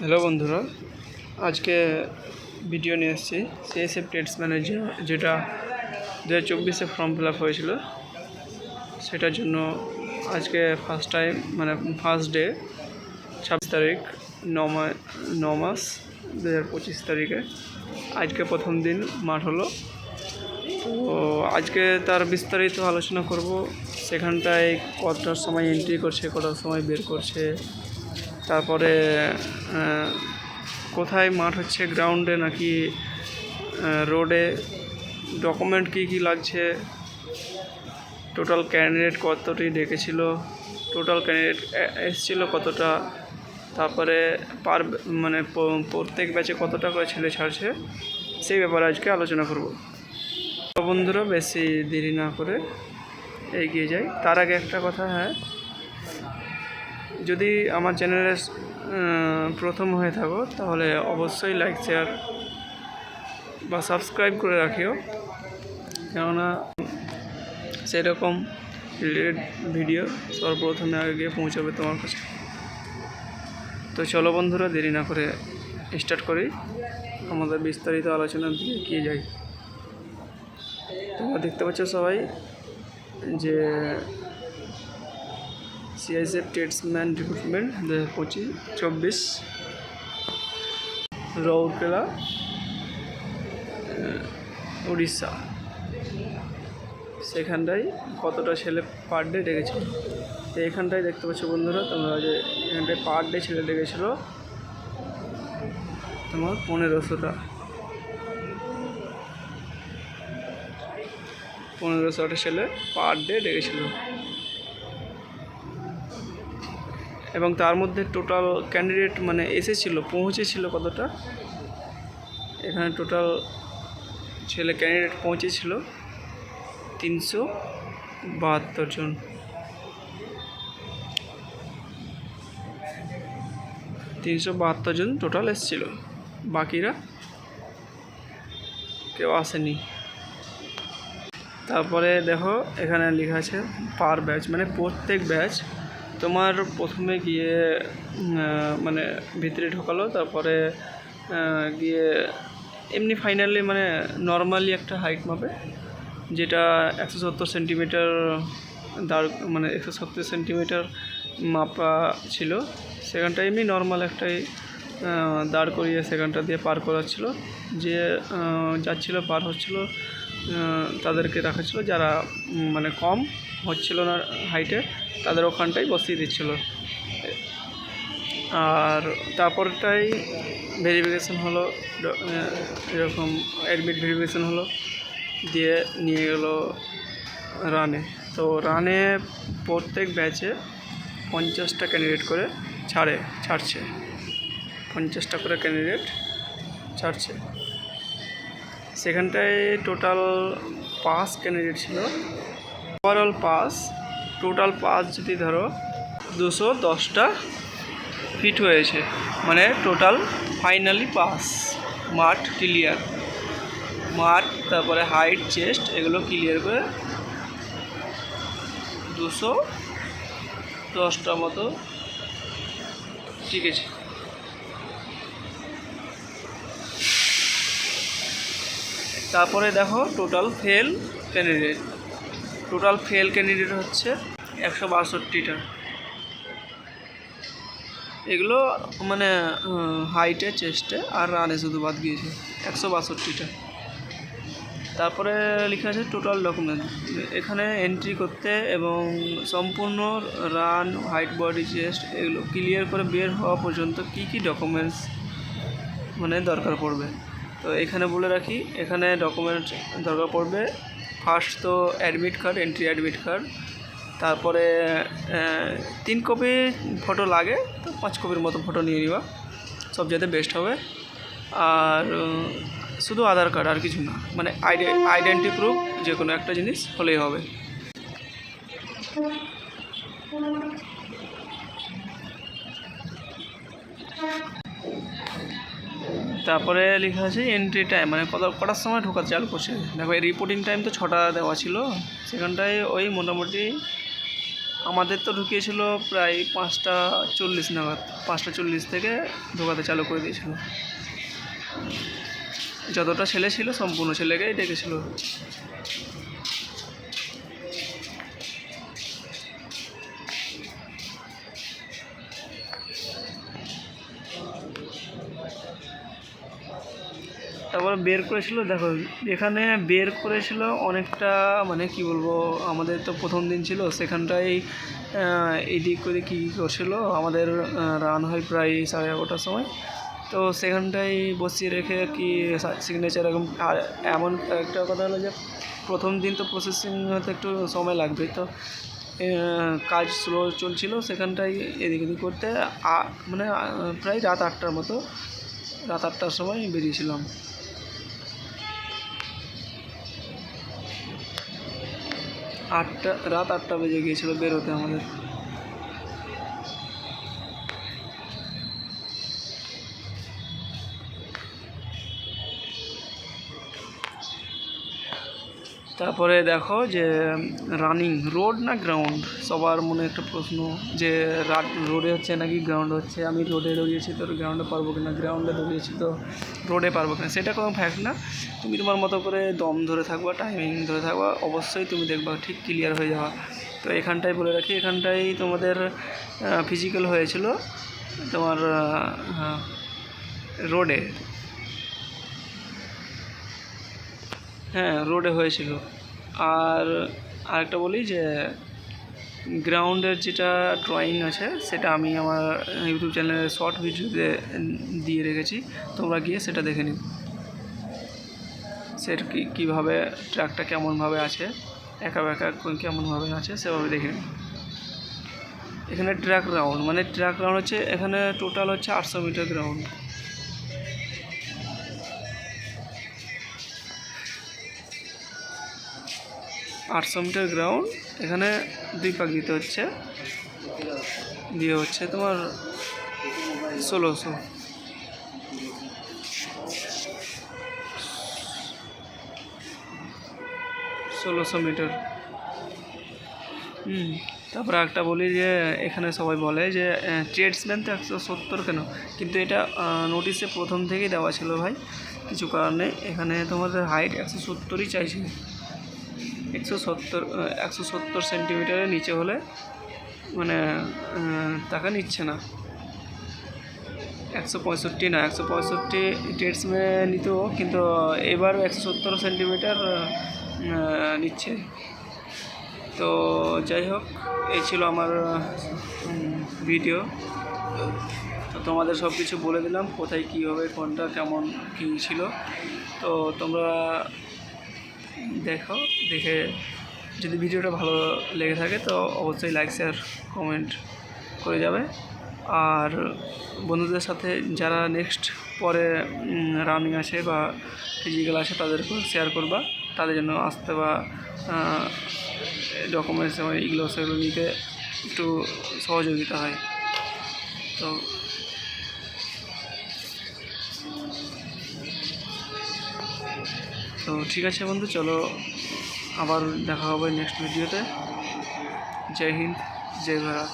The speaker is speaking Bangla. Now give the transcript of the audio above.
হ্যালো বন্ধুরা, আজকে ভিডিও নিয়ে এসেছি সিএসএফ টেটস ম্যানেজার যেটা দু হাজার চব্বিশে ফর্ম ফিল আপ হয়েছিল। সেটার জন্য আজকে ফার্স্ট টাইম মানে ফার্স্ট ডে ছাব্বিশ তারিখ ন মাস দু হাজার পঁচিশ তারিখে। আজকে প্রথম দিন মাঠ হলো। তো আজকে তার বিস্তারিত আলোচনা করব। সেখানটায় কতটার সময় এন্ট্রি করছে, কটার সময় বের করছে তারপরে কোথায় মাঠ হচ্ছে? গ্রাউন্ডে নাকি রোডে ডকুমেন্ট কী কী লাগছে? টোটাল ক্যান্ডিডেট কতটি ডেকেছিল টোটাল ক্যান্ডিডেট এসেছিল কতটা? তারপরে পার মানে প্রত্যেক ব্যাচে কতটা করে ছেলে ছাড়ছে? সেই ব্যাপারে আজকে আলোচনা করব। বন্ধুরা, বেশি দেরি না করে এগিয়ে যাই। তার আগে একটা কথা হ্যাঁ? যদি আমার চ্যানেলে প্রথম হয়ে থাকো, তাহলে অবশ্যই লাইক শেয়ার বা সাবস্ক্রাইব করে রাখিও। কেননা সেরকম রিলেটেড ভিডিও সর্বপ্রথমে আগে গিয়ে পৌঁছাবে তোমার কাছে। তো চলো বন্ধুরা, দেরি না করে স্টার্ট করি। আমাদের বিস্তারিত আলোচনার দিকে এগিয়ে যাই। তোমরা দেখতে পাচ্ছ সবাই যে সিআইএসএফ টেটসম্যান রিক্রুটমেন্ট দু হাজার পঁচিশ, চব্বিশ। রৌরকেলা উড়িষ্যা। সেখানটায় কতটা ছেলে পার ডে ডেকেছিল? তো এখানটায় দেখতে পাচ্ছ বন্ধুরা, তোমরা যে এখানটায় পার ডে ছেলে ডেকেছিল, তোমার পনেরোশোটা। পনেরোশোটা ছেলে পার ডে ডেকেছিল। এবং তার মধ্যে টোটাল ক্যান্ডিডেট মানে এসেছিল, পৌঁছেছিল কতটা? এখানে টোটাল ছেলে ক্যান্ডিডেট পৌঁছেছিল তিনশো বাহাত্তর জন। তিনশো বাহাত্তর জন টোটাল এসেছিল। বাকিরা কেউ আসেনি। তারপরে দেখো, এখানে লেখা আছে পার ব্যাচ মানে প্রত্যেক ব্যাচ তোমার প্রথমে গিয়ে মানে ভিতরে ঢোকালো, তারপরে গিয়ে এমনি ফাইনালি মানে নর্মালি একটা হাইট মাপে, যেটা একশো সত্তর সেন্টিমিটার দাঁড় মানে একশো সত্তর সেন্টিমিটার মাপা ছিল। সেখানটা এমনি নর্মাল একটাই দাঁড় করিয়ে সেখানটা দিয়ে পার করাচ্ছিল। যে যাচ্ছিল পার হচ্ছিল তাদেরকে রাখা ছিল। যারা মানে কম হচ্ছিল না হাইটে, তাদের ওখানটাই বসিয়ে দিচ্ছিল। আর তারপরটাই ভেরিফিকেশন হলো এরকম অ্যাডমিট ভেরিফিকেশন হলো, দিয়ে নিয়ে গেলো রানে। তো রানে প্রত্যেক ব্যাচে পঞ্চাশটা ক্যান্ডিডেট করে ছাড়ে, ছাড়ছে। পঞ্চাশটা করে ক্যান্ডিডেট ছাড়ছে। সেখানটায় টোটাল পাস ক্যান্ডিডেট ছিল। ওভারঅল পাস টোটাল পাস যদি ধরো দুশো দশটা ফিট হয়েছে। মানে টোটাল ফাইনালি পাস মাঠ ক্লিয়ার মাঠ তারপরে হাইট চেস্ট এগুলো ক্লিয়ার করে দুশো দশটা মতো ঠিক তারপরে দেখো total fail candidate total fail candidate হচ্ছে একশো বাষট্টিটা। এগুলো মানে হাইটে চেস্টে আর রানে শুধু বাদ গিয়েছে। একশো বাষট্টিটা। তারপরে লেখা আছে টোটাল ডকুমেন্ট এখানে এন্ট্রি করতে এবং সম্পূর্ণ রান হাইট বডি চেস্ট এগুলো ক্লিয়ার করে বের হওয়া পর্যন্ত কী কী ডকুমেন্টস মানে দরকার পড়বে। তো এখানে বলে রাখি, এখানে ডকুমেন্ট দরকার পড়বে। ফার্স্ট তো admit card entry admit card তারপরে তিন কপি ফটো লাগে, তো পাঁচ কপির মতো ফটো নিয়ে নিবা। সব যাতে বেস্ট হবে। আর শুধু আধার কার্ড আর কিছু না। মানে আইডেন্টি প্রুফ যে কোনো একটা জিনিস হলেই হবে। তারপরে লেখা আছে এন্ট্রি টাইম মানে কত, কটার সময় ঢোকা চালু করছে দেখো, এই রিপোর্টিং টাইম তো ছটা দেওয়া ছিল। সেখানটায় ওই মোটামুটি আমাদের তো ঢুকিয়েছিল প্রায় পাঁচটা চল্লিশ নাগাদ, পাঁচটা চল্লিশ থেকে ঢোকাতে চালু করে দিয়েছিল। যতটা ছেলে ছিল, সম্পূর্ণ ছেলেকেই ডেকেছিল। তারপরে বের করেছিল, দেখো, এখানে বের করেছিল অনেকটা মানে কি বলব, আমাদের তো প্রথম দিন ছিল সেখানটাই এদিক ওদিক কী করছিল, আমাদের রান হয় প্রায় সাড়ে এগারোটার সময়। তো সেখানটাই বসিয়ে রেখে কি সিগনেচার এরকম, আর এমন একটা কথা হলো যে, প্রথম দিন তো প্রসেসিং হতে একটু সময় লাগবে তো কাজ স্লো চলছিল সেখানটাই এদিক ওদিক করতে মানে প্রায় রাত আটটার মতো, রাত আটটার সময় বেরিয়েছিলাম। আটটা রাত আটটা বেজে গিয়েছিল বেরোতে আমাদের। তারপরে দেখো যে রানিং রোড না গ্রাউন্ড সবার মনে একটা প্রশ্ন যে রোডে হচ্ছে নাকি গ্রাউন্ড হচ্ছে? আমি রোডে দৌড়িয়েছি তো গ্রাউন্ডে পারব কিনা? গ্রাউন্ডে দৌড়িয়েছি তো রোডে পারব কিনা? সেটা কোনো ফ্যাক্ট না। তুমি তোমার মতো করে দম ধরে থাকবা টাইমিং ধরে থাকবা, অবশ্যই তুমি দেখবা ঠিক ক্লিয়ার হয়ে যাওয়া। তো এখানটায় বলে রাখি এখানটাই তোমাদের ফিজিক্যাল হয়েছিল তোমার রোডে হ্যাঁ রোডে হয়েছিল। আর আরেকটা বলি যে গ্রাউন্ডের যেটা ড্রয়িং আছে, সেটা আমি আমার ইউটিউব চ্যানেলে শর্ট ভিডিওতে দিয়ে রেখেছি। তোমরা গিয়ে সেটা দেখে নিও। সেটা কী, কীভাবে ট্র্যাকটা কেমনভাবে আছে, একা একা কেমনভাবে আছে, সেভাবে দেখে নিও। এখানে ট্র্যাক রাউন্ড মানে ট্র্যাক রাউন্ড হচ্ছে, এখানে টোটাল হচ্ছে আটশো মিটার গ্রাউন্ড আটশো মিটার গ্রাউন্ড এখানে দুই পাক দিতে হচ্ছে। দিয়ে হচ্ছে তোমার ষোলোশো। ষোলোশো মিটার হুম, তারপরে একটা বলি যে, এখানে সবাই বলে যে ট্রেডসম্যান তো একশো সত্তর কেন? কিন্তু এটা নোটিশে প্রথম থেকেই দেওয়া ছিল ভাই। কিছু কারণে এখানে তোমাদের হাইট একশো সত্তরই চাইছে। একশো সত্তর একশো সত্তর সেন্টিমিটারের নিচে হলে মানে টাকা নিচ্ছে না। একশো পঁয়ষট্টি না, একশো পঁয়ষট্টি ডেটসমে নিত কিন্তু এবার একশো সত্তর সেন্টিমিটার নিচ্ছে। তো যাই হোক, এই ছিল আমার ভিডিও। তো তোমাদের সব কিছু বলে দিলাম, কোথায় কী হবে কোনটা, কেমন, কী ছিল। তো তোমরা দেখো, দেখে যদি ভিডিওটা ভালো লেগে থাকে তো অবশ্যই লাইক শেয়ার কমেন্ট করে যাবে। আর বন্ধুদের সাথে যারা নেক্সট পরে রানিং আছে বা ফিজিক্যাল আছে তাদেরকেও শেয়ার করবা। তাদের জন্য আসতে বা ডকুমেন্টস এগুলো সেগুলো নিতে একটু সহযোগিতা হয়। তো তো ঠিক আছে বন্ধু চলো আবার দেখা হবে নেক্সট ভিডিওতে জয় হিন্দ জয় ভারত।